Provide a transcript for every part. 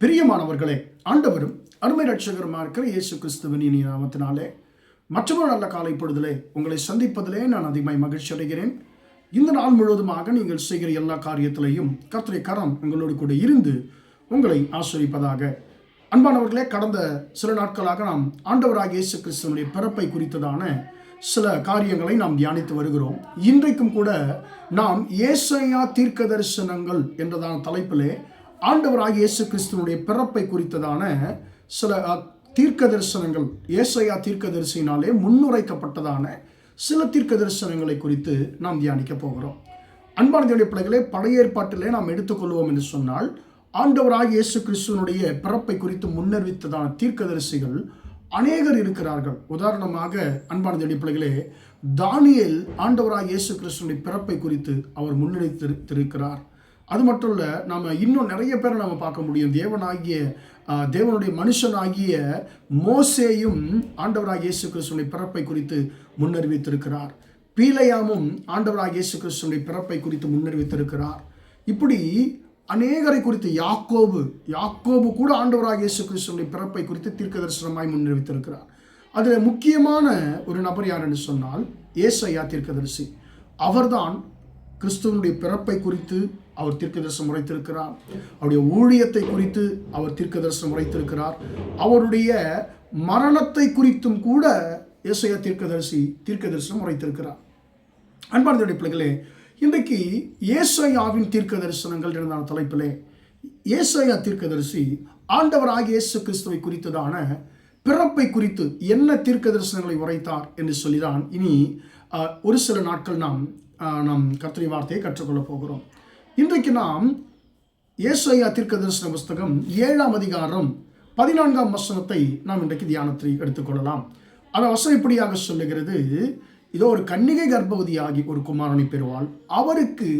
பிரியமானவர்களே ஆண்டவரும் அருமை ரட்சகருமா இருக்கிற இயேசு கிறிஸ்துவின் இனி நாமத்தினாலே மற்றொரு நல்ல காலை பொழுதிலே உங்களை சந்திப்பதிலே நான் அதிகமாய் மகிழ்ச்சி அடைகிறேன். இந்த நாள் முழுவதுமாக நீங்கள் செய்கிற எல்லா காரியத்திலையும் கர்த்தரை கரம் உங்களோடு கூட இருந்து உங்களை ஆசிரிப்பதாக அன்பானவர்களே கடந்த சில நாட்களாக நாம் ஆண்டவராக இயேசு கிறிஸ்துவனுடைய பிறப்பை குறித்ததான சில காரியங்களை நாம் தியானித்து வருகிறோம். இன்றைக்கும் கூட நாம் ஏசையா தீர்க்க தரிசனங்கள் என்றதான தலைப்பிலே ஆண்டவராக இயேசு கிறிஸ்துவனுடைய பிறப்பை குறித்ததான சில தீர்க்க தரிசனங்கள் ஏசையா தீர்க்க தரிசினாலே முன்னுரைக்கப்பட்டதான சில தீர்க்க தரிசனங்களை குறித்து நாம் தியானிக்க போகிறோம். அன்பான தேவனுடைய பிள்ளைகளே பழைய ஏற்பாட்டிலே நாம் எடுத்துக்கொள்வோம் என்று சொன்னால் ஆண்டவராக இயேசு கிறிஸ்துவனுடைய பிறப்பை குறித்து முன்னறிவித்ததான தீர்க்கதரிசிகள் அநேகர் இருக்கிறார்கள். உதாரணமாக அன்பான தேவனுடைய பிள்ளைகளே தானியல் ஆண்டவராக இயேசு கிறிஸ்துவனுடைய பிறப்பை குறித்து அவர் முன்னெடுத்திருக்கிறார் அது மட்டும் இல்லை நம்ம இன்னும் நிறைய பேரை நம்ம பார்க்க முடியும். தேவனாகிய தேவனுடைய மனுஷனாகிய மோசேயும் ஆண்டவராக இயேசு கிறிஸ்துவனுடைய பிறப்பை குறித்து முன்னறிவித்திருக்கிறார். பீலையாமும் ஆண்டவராக இயேசு கிறிஸ்துவனுடைய பிறப்பை குறித்து முன்னறிவித்திருக்கிறார். இப்படி அநேகரை குறித்து யாக்கோபு யாக்கோபு கூட ஆண்டவராக இயேசு கிறிஸ்துவனுடைய பிறப்பை குறித்து தீர்க்க தரிசனமாய் முன்னறிவித்திருக்கிறார். அதில் முக்கியமான ஒரு நபர் யார் என்று சொன்னால் ஏசையா தீர்க்கதரிசி. அவர்தான் கிறிஸ்துவனுடைய பிறப்பை குறித்து அவர் தீர்க்கதரிசனம் உரைத்திருக்கிறார் அவருடைய ஊழியத்தை குறித்து அவர் தீர்க்கதரிசனம் உரைத்திருக்கிறார் அவருடைய மரணத்தை குறித்தும் கூட இசைய தீர்க்கதரிசி தீர்க்கதரிசனம் உரைத்திருக்கிறார் அன்பார்ந்தோடைய பிள்ளைகளே இன்றைக்கு ஏசையாவின் தீர்க்க தரிசனங்கள் இருந்தான தலைப்பிலே ஏசையா தீர்க்கதரிசி ஆண்டவராக இயேசு கிறிஸ்துவை குறித்ததான பிறப்பை குறித்து என்ன தீர்க்க தரிசனங்களை உரைத்தார் என்று சொல்லிதான் இனி ஒரு சில நாட்கள் நாம் நாம் கத்திரி வார்த்தையை கற்றுக்கொள்ளப் போகிறோம். இன்றைக்கு நாம் ஏசையா தீர்க்க தரிசன புஸ்தகம் ஏழாம் அதிகாரம் பதினான்காம் வசனத்தை நாம் இன்றைக்கு தியானத்தில் எடுத்துக்கொள்ளலாம். அந்த வசனம் இப்படியாக சொல்லுகிறது. இதோ ஒரு கன்னிகை கர்ப்பவதியாகி ஒரு குமாரனை பெறுவாள். அவருக்கு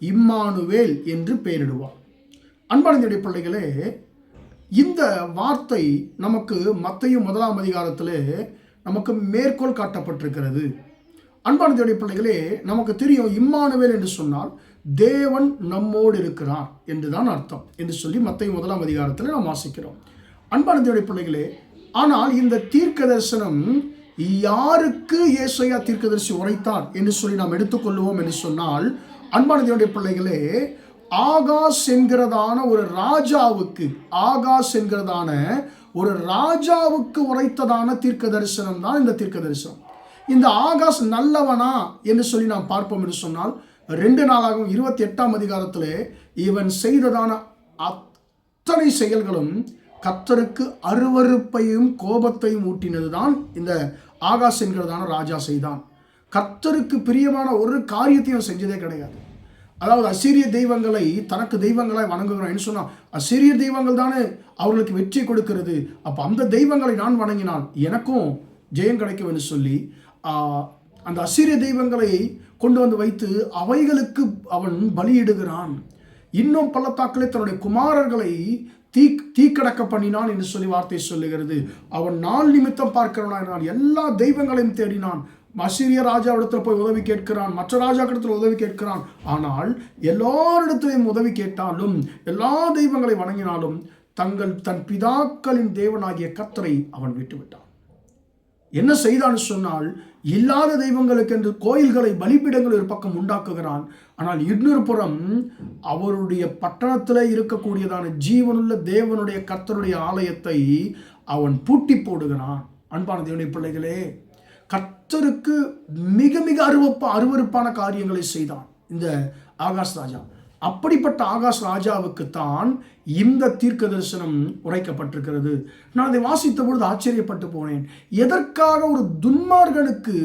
இம்மானுவேல் என்று பெயரிடுவாள். அன்பானந்தடைய பிள்ளைகளே இந்த வார்த்தை நமக்கு மத்தையும் முதலாம் அதிகாரத்திலே நமக்கு மேற்கோள் காட்டப்பட்டிருக்கிறது. அன்பானந்தடைய பிள்ளைகளே நமக்கு தெரியும் இம்மானுவேல் என்று சொன்னால் தேவன் நம்மோடு இருக்கிறார் என்றுதான் அர்த்தம் என்று சொல்லி மத்திய முதலாம் அதிகாரத்தில் நாம் வாசிக்கிறோம். அன்பானதுடைய பிள்ளைகளே ஆனால் இந்த தீர்க்க தரிசனம் யாருக்கு ஏசையா தீர்க்கதரிசி உரைத்தார் என்று சொல்லி நாம் எடுத்துக்கொள்வோம் என்று சொன்னால் அன்பானதுடைய பிள்ளைகளே ஆகாஷ் என்கிறதான ஒரு ராஜாவுக்கு ஆகாஷ் என்கிறதான ஒரு ராஜாவுக்கு உரைத்ததான தீர்க்க தரிசனம் தான் இந்த தீர்க்க தரிசனம் இந்த ஆகாஷ் நல்லவனா என்று சொல்லி நாம் பார்ப்போம் என்று சொன்னால் ரெண்டு நாளாகவும் இருபத்தி எட்டாம் அதிகாரத்தில் இவன் செய்ததான அத்தனை செயல்களும் கத்தருக்கு அருவருப்பையும் கோபத்தையும் ஊட்டினது தான் இந்த ஆகாஷ் என்கிறதான ராஜா செய்தான். கத்தருக்கு பிரியமான ஒரு காரியத்தையும் செஞ்சதே கிடையாது. அதாவது அசீரிய தெய்வங்களை தனக்கு தெய்வங்களாய் வணங்குகிறான். சொன்னால் அசீரிய தெய்வங்கள் தானே அவர்களுக்கு வெற்றி கொடுக்கிறது. அப்போ அந்த தெய்வங்களை நான் வணங்கினால் எனக்கும் ஜெயம் கிடைக்கும் என்று சொல்லி அந்த அசீரிய தெய்வங்களை கொண்டு வந்து வைத்து அவைகளுக்கு அவன் பலியிடுகிறான். இன்னும் பள்ளத்தாக்களே தன்னுடைய குமாரர்களை தீ தீக்கடக்க பண்ணினான் என்று சொல்லி வார்த்தை சொல்லுகிறது. அவன் நாள் நிமித்தம் பார்க்கிறவனாயினான் எல்லா தெய்வங்களையும் தேடினான். அசிரிய ராஜாவிடத்தில் போய் உதவி கேட்கிறான். மற்ற ராஜாக்கிடத்தில் உதவி கேட்கிறான். ஆனால் எல்லாரிடத்திலையும் உதவி கேட்டாலும் எல்லா தெய்வங்களை வணங்கினாலும் தங்கள் தன் பிதாக்களின் தேவனாகிய கத்தரை அவன் விட்டுவிட்டான். என்ன செய்தான்னு சொன்னால் இல்லாத தெய்வங்களுக்கு என்று கோயில்களை பலிபீடங்கள் ஒரு பக்கம் உண்டாக்குகிறான். ஆனால் இன்னொரு புறம் அவருடைய பட்டணத்தில் இருக்கக்கூடியதான ஜீவனுள்ள தேவனுடைய கர்த்தருடைய ஆலயத்தை அவன் பூட்டி போடுகிறான். அன்பான தேவனுடைய பிள்ளைகளே கர்த்தருக்கு மிக மிக அருவப்ப அருவருப்பான காரியங்களை செய்தான். இந்த ஆகாஷ் ராஜா. அப்படிப்பட்ட ஆகாஷ் ராஜாவுக்கு தான் இந்த தீர்க்க தரிசனம் உரைக்கப்பட்டிருக்கிறது. நான் அதை வாசித்த பொழுது ஆச்சரியப்பட்டு போனேன். எதற்காக ஒரு துன்மார்கனுக்கு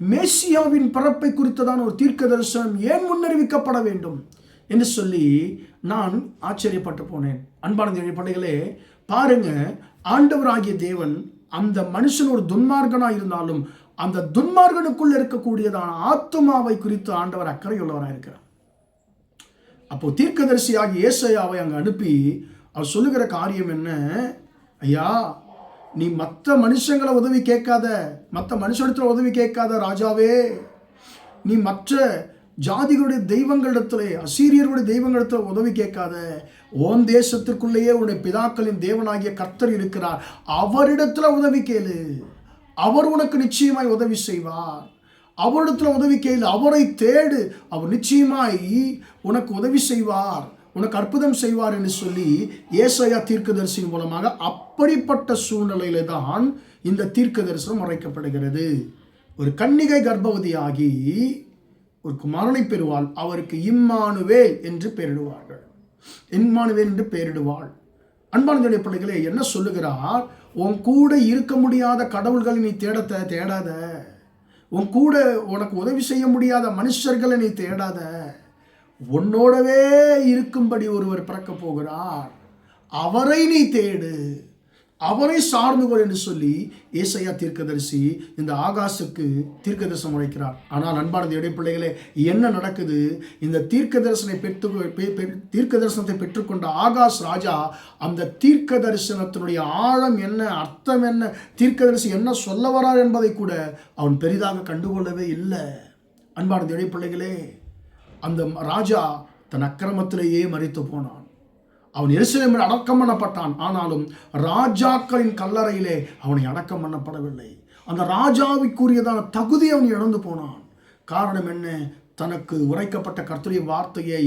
மேசியாவின் பரப்பை குறித்ததான ஒரு தீர்க்க தரிசனம் ஏன் முன்னறிவிக்கப்பட வேண்டும் என்று சொல்லி நான் ஆச்சரியப்பட்டு போனேன். அன்பான தேவனுடைய பிள்ளைகளே பாருங்க ஆண்டவராகிய தேவன் அந்த மனுஷன் ஒரு துன்மார்கனாக இருந்தாலும் அந்த துன்மார்கனுக்குள் இருக்கக்கூடியதான ஆத்மாவை குறித்து ஆண்டவர் அக்கறையுள்ளவராக இருக்கிறார் அப்போது தீர்க்கதரிசியாகி ஏசையாவை அங்கே அனுப்பி அவர் சொல்லுகிற காரியம் என்ன? ஐயா நீ மற்ற மனுஷங்களை உதவி கேட்காத மற்ற மனுஷனிடத்தில் உதவி கேட்காத ராஜாவே. நீ மற்ற ஜாதிகளுடைய தெய்வங்களிடத்துல அசீரியருடைய தெய்வங்களிடத்துல உதவி கேட்காத. ஓன் தேசத்துக்குள்ளேயே உன்னுடைய பிதாக்களின் தேவனாகிய கர்த்தர் இருக்கிறார். அவரிடத்துல உதவி கேளு. அவர் உனக்கு நிச்சயமாய் உதவி செய்வார். அவரிடத்தில் உதவி கேளு அவரை தேடு. அவர் நிச்சயமாய் உனக்கு உதவி செய்வார் உனக்கு அற்புதம் செய்வார் என்று சொல்லி ஏசையா தீர்க்கதரிசியின் மூலமாக அப்படிப்பட்ட சூழ்நிலையில தான் இந்த தீர்க்க தரிசனம் உரைக்கப்படுகிறது ஒரு கன்னிகை கர்ப்பவதியாகி ஒரு குமாரனை பெறுவாள். அவருக்கு இம்மானுவேல் என்று பெயரிடுவார்கள். இம்மானுவேல் என்று பெயரிடுவாள். அன்பானதுடைய பிள்ளைகளே என்ன சொல்லுகிறார்? உன் கூட இருக்க முடியாத கடவுள்களை நீ தேடத்த தேடாத. உன் கூட உனக்கு உதவி செய்ய முடியாத மனுஷர்களை நீ தேடாத. உன்னோடவே இருக்கும்படி ஒருவர் பிறக்க போகிறார். அவரை நீ தேடு. அவரை சார்ந்து என்று சொல்லி ஏசையா தீர்க்கதரிசி இந்த ஆகாசுக்கு தீர்க்கதரிசனம் உழைக்கிறார் ஆனால் அன்பானது இடைப்பிள்ளைகளே என்ன நடக்குது? இந்த தீர்க்க தரிசனை பெற்று பெ- தீர்க்க தரிசனத்தை பெற்றுக்கொண்ட ஆகாஷ் ராஜா அந்த தீர்க்க தரிசனத்தினுடைய ஆழம் என்ன அர்த்தம் என்ன தீர்க்கதரிசி என்ன சொல்ல வரார் என்பதை கூட அவன் பெரிதாக கண்டுகொள்ளவே இல்லை. அன்பானது இடைப்பிள்ளைகளே அந்த ராஜா தன் அக்கிரமத்திலேயே மறித்து போனான். அவன் எருசலேமில் அடக்கம் பண்ணப்பட்டான். ஆனாலும் ராஜாக்களின் கல்லறையிலே அவனை அடக்கம் பண்ணப்படவில்லை. அந்த ராஜாவுக்குரியதான தகுதி அவன் இழந்து போனான். காரணம் என்ன? தனக்கு உரைக்கப்பட்ட கர்த்தருடைய வார்த்தையை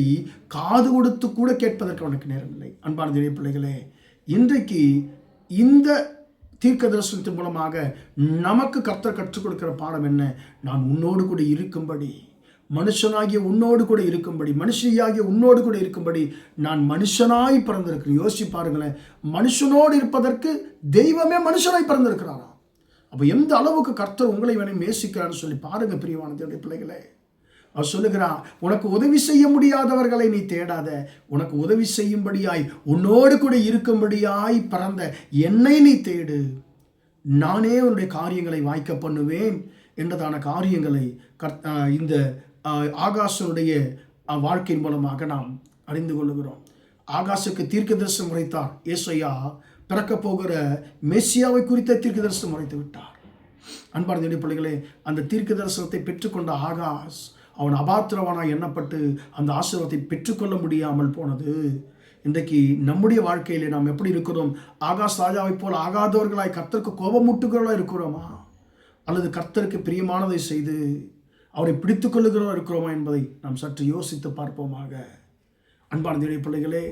காது கொடுத்து கூட கேட்பதற்கு அவனுக்கு நேரமில்லை அன்பான தேவ பிள்ளைகளே இன்றைக்கு இந்த தீர்க்க தரிசனத்தின் மூலமாக நமக்கு கர்த்தர் கற்றுக் கொடுக்கிற பாடம் என்ன? நான் உன்னோடு கூட இருக்கும்படி மனுஷனாகிய உன்னோடு கூட இருக்கும்படி மனுஷியாகிய உன்னோடு கூட இருக்கும்படி நான் மனுஷனாய் பிறந்திருக்கிறேன். யோசிச்சு பாருங்களேன். மனுஷனோடு இருப்பதற்கு தெய்வமே மனுஷனாய் பிறந்திருக்கிறாரா? அப்போ எந்த அளவுக்கு கர்த்தர் உங்களை வேணும் நேசிக்கிறான்னு சொல்லி பாருங்க பிரியமான பிள்ளைகளே. அவர் சொல்லுகிறான் உனக்கு உதவி செய்ய முடியாதவர்களை நீ தேடாத. உனக்கு உதவி செய்யும்படியாய் உன்னோடு கூட இருக்கும்படியாய் பிறந்த என்னை நீ தேடு. நானே உன்னுடைய காரியங்களை வாய்க்க பண்ணுவேன் என்றதான காரியங்களை கர் இந்த ஆகாசனுடைய வாழ்க்கையின் மூலமாக நாம் அறிந்து கொள்ளுகிறோம். ஆகாசுக்கு தீர்க்க தரிசனம் உரைத்தார் ஏசையா. பிறக்க போகிற மெஸ்ஸியாவை குறித்த தீர்க்க தரிசனம் உரைத்து விட்டார். அன்பான தேவனுடைய பிள்ளைகளே அந்த தீர்க்க தரிசனத்தை பெற்றுக்கொண்ட ஆகாஷ் அவன் அபாத்திரவானாய் எண்ணப்பட்டு அந்த ஆசீர்வாதத்தை பெற்றுக்கொள்ள முடியாமல் போனது? இன்றைக்கு நம்முடைய வாழ்க்கையிலே நாம் எப்படி இருக்கிறோம்? ஆகாஷ் ராஜாவைப் போல் ஆகாதவர்களாய் கர்த்தருக்கு கோபமூட்டுகிறவர்களாக இருக்கிறோமா? அல்லது கர்த்தருக்கு பிரியமானதை செய்து அவரை பிடித்துக் கொள்ளுகிறவர்களாக இருக்கிறோமா என்பதை நாம் சற்று யோசித்து பார்ப்போமாக. அன்பான பிள்ளைகளே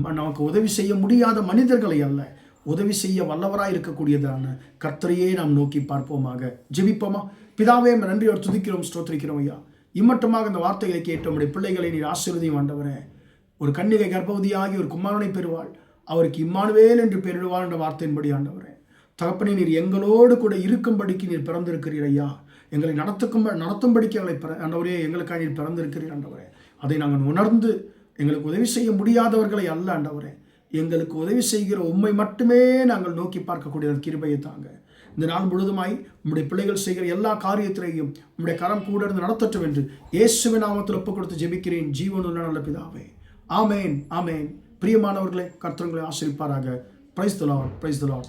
நமக்கு உதவி செய்ய முடியாத மனிதர்களை அல்ல உதவி செய்ய வல்லவராக இருக்கக்கூடியதான கர்த்தரையே நாம் நோக்கி பார்ப்போமாக. ஜெபிப்போமா? பிதாவே உம்மை நன்றியோடு துதிக்கிறோம் ஸ்தோத்திரிக்கிறோம் ஐயா. இம்மட்டமாக இந்த வார்த்தைகளை கேட்டு நம்முடைய பிள்ளைகளை நீர் ஆசீர்வதியும் ஆண்டவரே. ஒரு கன்னிகை கர்ப்பவதியாகி ஒரு குமாரனை பெறுவாள். அவருக்கு இம்மானுவேல் என்று பெயரிடுவார் என்ற வார்த்தையின்படி ஆண்டவரே. தகப்பனை நீர் எங்களோடு கூட இருக்கும்படிக்கு நீர் பிறந்திருக்கிறீர் ஐயா. எங்களை நடத்துக்கும் நடத்தும்படிக்கு எங்களை பிற ஆண்டவரே எங்களுக்காக நீர் பிறந்திருக்கிறீர் ஆண்டவரே. அதை நாங்கள் உணர்ந்து எங்களுக்கு உதவி செய்ய முடியாதவர்களை அல்ல ஆண்டவரே. எங்களுக்கு உதவி செய்கிற உண்மை மட்டுமே நாங்கள் நோக்கி பார்க்கக்கூடிய கிருபையை தாங்க. இந்த நாள் முழுதுமாய் உம்முடைய பிள்ளைகள் செய்கிற எல்லா காரியத்திலையும் உம்முடைய கரம் கூட இருந்து நடத்தட்டும் என்று இயேசுவின் நாமத்தில் ஒப்புக் கொடுத்து ஜெபிக்கிறேன். ஜீவனுள்ள நல்ல பிதாவே. ஆமேன் ஆமேன். பிரியமானவர்களே கர்த்தங்களை ஆசிரிப்பாராக பிரைஸ் தலாட் பிரைஸ் தலாட்